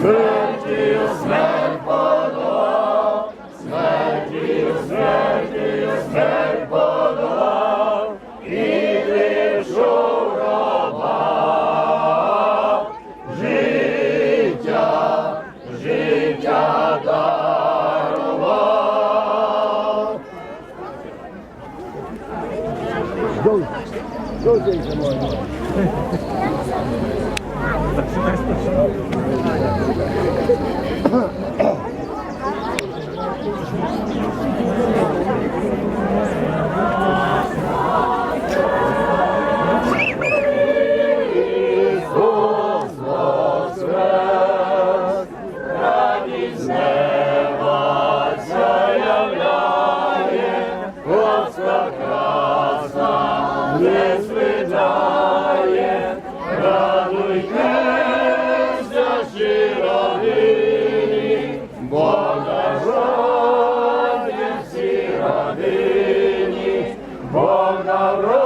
смертію, смерть подолав, смертію, смерть подолав. Життя, життя дарував. Дуже, дуже, Жовтий можна. Без Bog